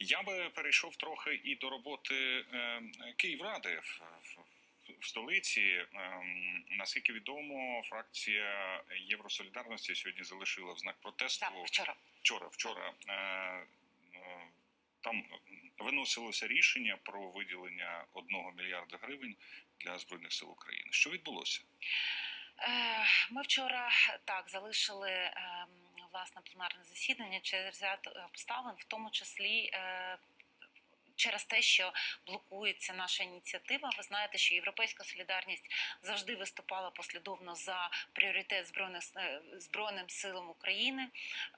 Я би перейшов трохи і до роботи е, Київради в, в, столиці. Ем, наскільки відомо, фракція Євросолідарності сьогодні залишила в знак протесту Так, вчора. вчора. Вчора е, е, там виносилося рішення про виділення одного мільярда гривень для збройних сил України. Що відбулося? Е, Ми вчора так залишили е, власне пленарне засідання через ряд е, обставин, в тому числі. Через те, що блокується наша ініціатива, ви знаєте, що Європейська солідарність завжди виступала послідовно за пріоритет збройних е, збройним силам України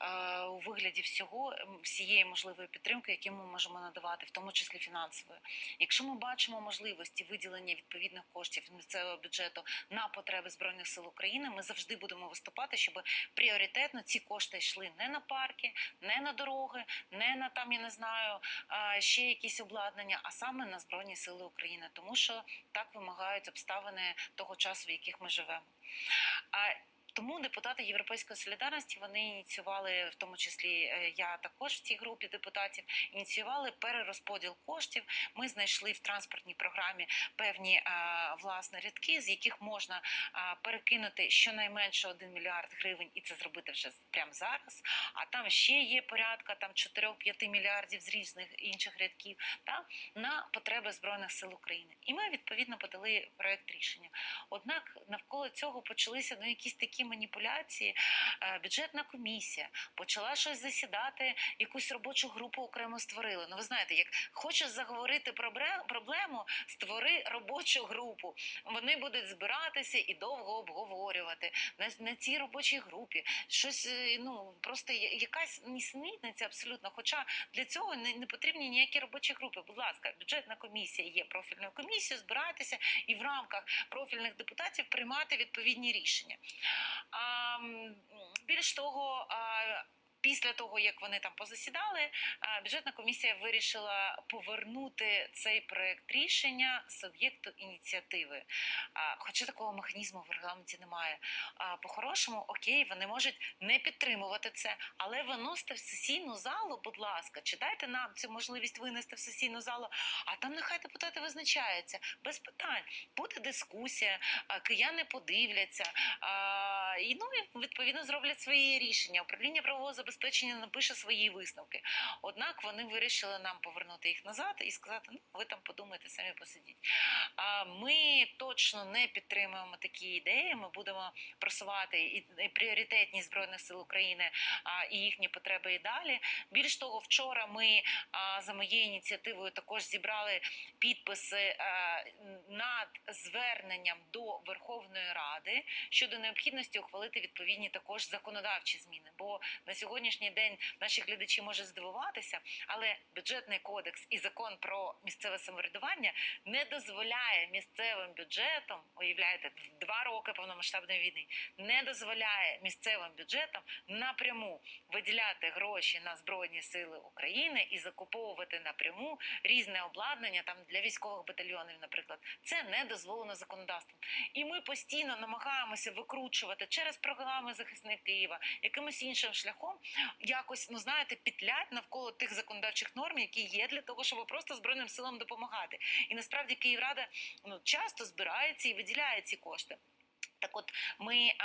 е, у вигляді всього всієї можливої підтримки, які ми можемо надавати, в тому числі фінансової. Якщо ми бачимо можливості виділення відповідних коштів місцевого бюджету на потреби збройних сил України, ми завжди будемо виступати, щоб пріоритетно ці кошти йшли не на парки, не на дороги, не на там, я не знаю, ще якісь обладнання, а саме на збройні сили України, тому що так вимагають обставини того часу, в яких ми живемо. Тому депутати Європейської солідарності вони ініціювали, в тому числі е, я також в цій групі депутатів, ініціювали перерозподіл коштів. Ми знайшли в транспортній програмі певні е, власне рядки, з яких можна е, перекинути щонайменше 1 мільярд гривень, і це зробити вже прямо зараз. А там ще є порядка там 4-5 мільярдів з різних інших рядків та на потреби збройних сил України. І ми відповідно подали проект рішення. Однак навколо цього почалися ну якісь такі маніпуляції. Е, Бюджетна комісія почала щось засідати, якусь робочу групу окремо створили. Ну ви знаєте, як хочеш заговорити пробре- проблему, створи робочу групу. Вони будуть збиратися і довго обговорювати на, на цій робочій групі. Щось е, ну просто якась нісенітниця абсолютно. Хоча для цього не, не потрібні ніякі робочі групи. Будь ласка, бюджетна комісія є профільною комісією, збирайтеся і в рамках профільних депутатів приймати відповідні рішення. Більш того, Після того, як вони там позасідали, бюджетна комісія вирішила повернути цей проект рішення суб'єкту ініціативи. Хоча такого механізму в регламенті немає. По-хорошому, окей, вони можуть не підтримувати це, але виносите в сесійну залу, будь ласка, чи дайте нам цю можливість винести в сесійну залу, а там нехай депутати визначаються без питань. Буде дискусія, кияни подивляться, і ну відповідно зроблять свої рішення. Управління правового забезпечення напише свої висновки. Однак вони вирішили нам повернути їх назад і сказати: ну ви там подумайте, самі посидіть. А ми точно не підтримуємо такі ідеї. Ми будемо просувати і, пріоритетність збройних сил України і їхні потреби і далі. Більш того, вчора ми за моєю ініціативою також зібрали підписи над зверненням до Верховної Ради щодо необхідності ухвалити відповідні також законодавчі зміни. Бо на сьогоднішній день наші глядачі можуть здивуватися, але бюджетний кодекс і закон про місцеве самоврядування не дозволяє місцевим бюджетам, уявляєте, два роки повномасштабної війни, не дозволяє місцевим бюджетам напряму виділяти гроші на збройні сили України і закуповувати напряму різне обладнання там для військових батальйонів, наприклад, це не дозволено законодавством. І ми постійно намагаємося викручувати через програми захисник Києва якимось іншим шляхом, якось ну знаєте, петлять навколо тих законодавчих норм, які є для того, щоб просто збройним силам допомагати. І насправді Київрада ну часто збирається і виділяє ці кошти. Так, от ми а,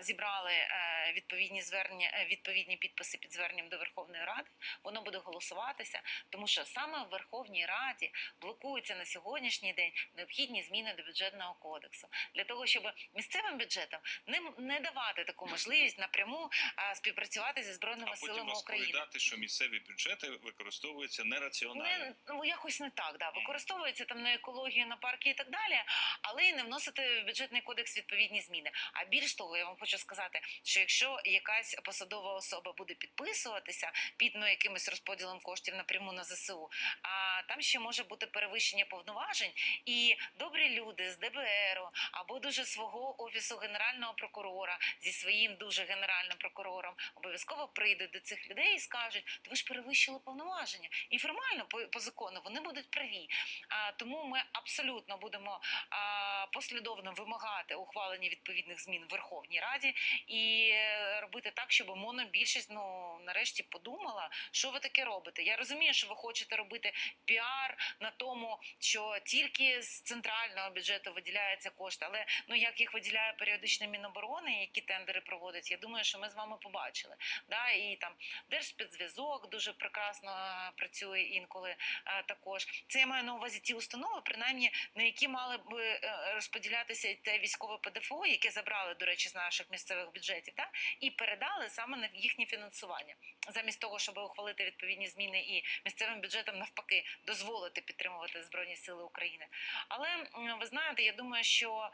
зібрали е, відповідні звернення, е, відповідні підписи під зверненням до Верховної Ради. Воно буде голосуватися, тому що саме в Верховній Раді блокуються на сьогоднішній день необхідні зміни до бюджетного кодексу для того, щоб місцевим бюджетам не, не давати таку можливість напряму співпрацювати зі збройними А потім силами України. розповідати, що місцеві бюджети використовуються нераціонально. Не ну якось не так, да використовується там на екологію, на парки і так далі, але й не вносити в бюджетний кодекс відповідні зміни. А більш того, я вам хочу сказати, що якщо якась посадова особа буде підписуватися під ну, якимось розподілом коштів напряму на ЗСУ, а там ще може бути перевищення повноважень, і добрі люди з ДБРу або дуже свого офісу генерального прокурора зі своїм дуже генеральним прокурором обов'язково прийдуть до цих людей і скажуть, то ви ж перевищили повноваження. І формально по, по закону вони будуть праві. А, тому ми абсолютно будемо а, послідовно вимагати ухвалення відповідних змін в Верховній Раді. Раді і е, робити так, щоб монобільшість ну нарешті подумала, що ви таке робите. Я розумію, що ви хочете робити піар на тому, що тільки з центрального бюджету виділяються кошти, але ну як їх виділяє періодично Міноборони, які тендери проводять, я думаю, що ми з вами побачили. Да, і там Держспецзв'язок дуже прекрасно е, працює інколи е, також. Це я маю на увазі ті установи, принаймні на які мали б е, розподілятися те військове ПДФО, яке забрали, до речі, з наших місцевих бюджетів, та і передали саме на їхнє фінансування, замість того, щоб ухвалити відповідні зміни і місцевим бюджетам навпаки дозволити підтримувати збройні сили України. Але ви знаєте, я думаю, що.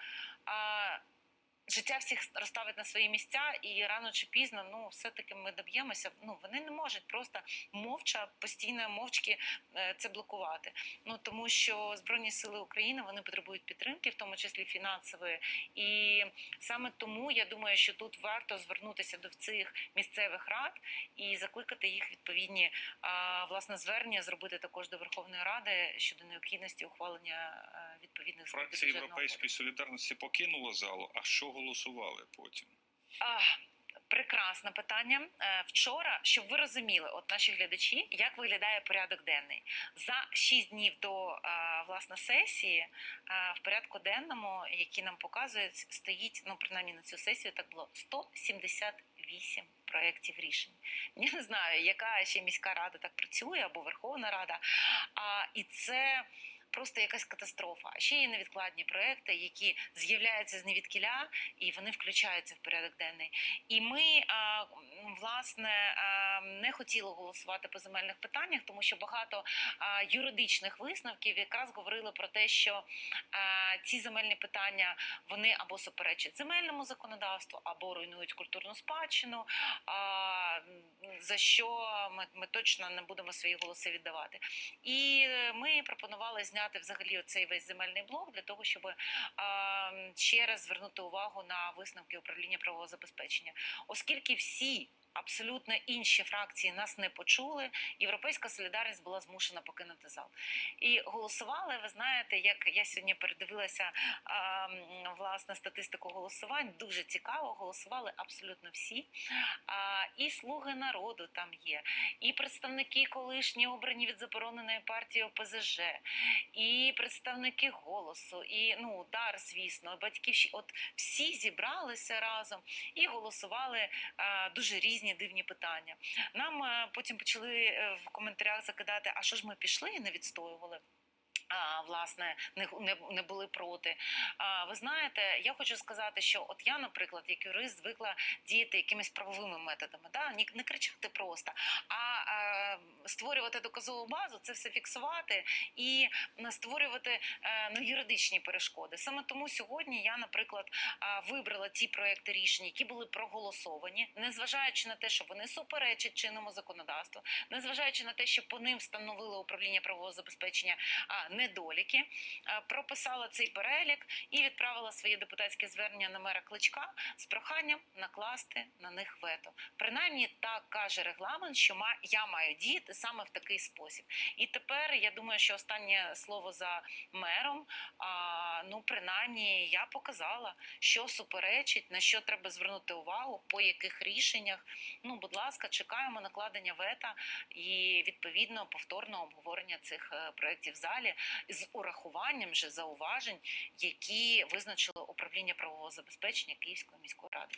Життя всіх розставить на свої місця, і рано чи пізно, ну все таки ми доб'ємося. Ну вони не можуть просто мовча, постійно мовчки е, це блокувати. Ну тому що збройні сили України вони потребують підтримки, в тому числі фінансової. І саме тому я думаю, що тут варто звернутися до цих місцевих рад і закликати їх відповідні власне звернення зробити також до Верховної Ради щодо необхідності ухвалення е, відповідних змін Фракція Європейської солідарності покинула залу. А що голосували потім? А, прекрасне питання. Е, Вчора, щоб ви розуміли, от наші глядачі, як виглядає порядок денний за 6 днів до е, власне сесії. е, В порядку денному, який нам показують, стоїть ну принаймні на цю сесію, так було 178 проєктів рішень. Я не знаю, яка ще міська рада так працює або Верховна Рада. А і це. Просто якась катастрофа. А ще є невідкладні проекти, які з'являються з невідкіля, і вони включаються в порядок денний. І ми власне не хотіли голосувати по земельних питаннях, тому що багато юридичних висновків якраз говорили про те, що ці земельні питання вони або суперечать земельному законодавству, або руйнують культурну спадщину. За що ми, точно не будемо свої голоси віддавати. І е, ми пропонували зняти взагалі оцей весь земельний блок для того, щоб а, ще раз звернути увагу на висновки управління правового забезпечення, оскільки всі. Абсолютно інші фракції нас не почули. Європейська солідарність була змушена покинути зал. І голосували. Ви знаєте, як я сьогодні передивилася власне статистику голосувань. Дуже цікаво. Голосували абсолютно всі. І слуги народу там є, і представники колишні обрані від забороненої партії ОПЗЖ, і представники голосу, і ну удар, звісно, батьківщі. От всі зібралися разом і голосували дуже різні дивні питання. Нам потім почали е, в коментарях закидати, а що ж ми пішли і не відстоювали. А, власне, не, не, не були проти. А, ви знаєте, я хочу сказати, що от я, наприклад, як юрист, звикла діяти якимись правовими методами, да? не, не кричати просто, а створювати доказову базу, це все фіксувати і створювати е, ну, юридичні перешкоди. Саме тому сьогодні я, наприклад, вибрала ті проекти рішень, які були проголосовані, незважаючи на те, що вони суперечать чинному законодавству, незважаючи на те, що по ним встановило управління правового забезпечення недоліки, прописала цей перелік і відправила своє депутатське звернення на мера Кличка з проханням накласти на них вето. Принаймні так каже регламент, що я маю діяти саме в такий спосіб. І тепер я думаю, що останнє слово за мером. А, ну, принаймні, я показала, що суперечить, на що треба звернути увагу, по яких рішеннях. Ну, будь ласка, чекаємо накладення вета і відповідно повторного обговорення цих е, проєктів в залі з урахуванням вже зауважень, які визначило управління правового забезпечення Київської міської ради.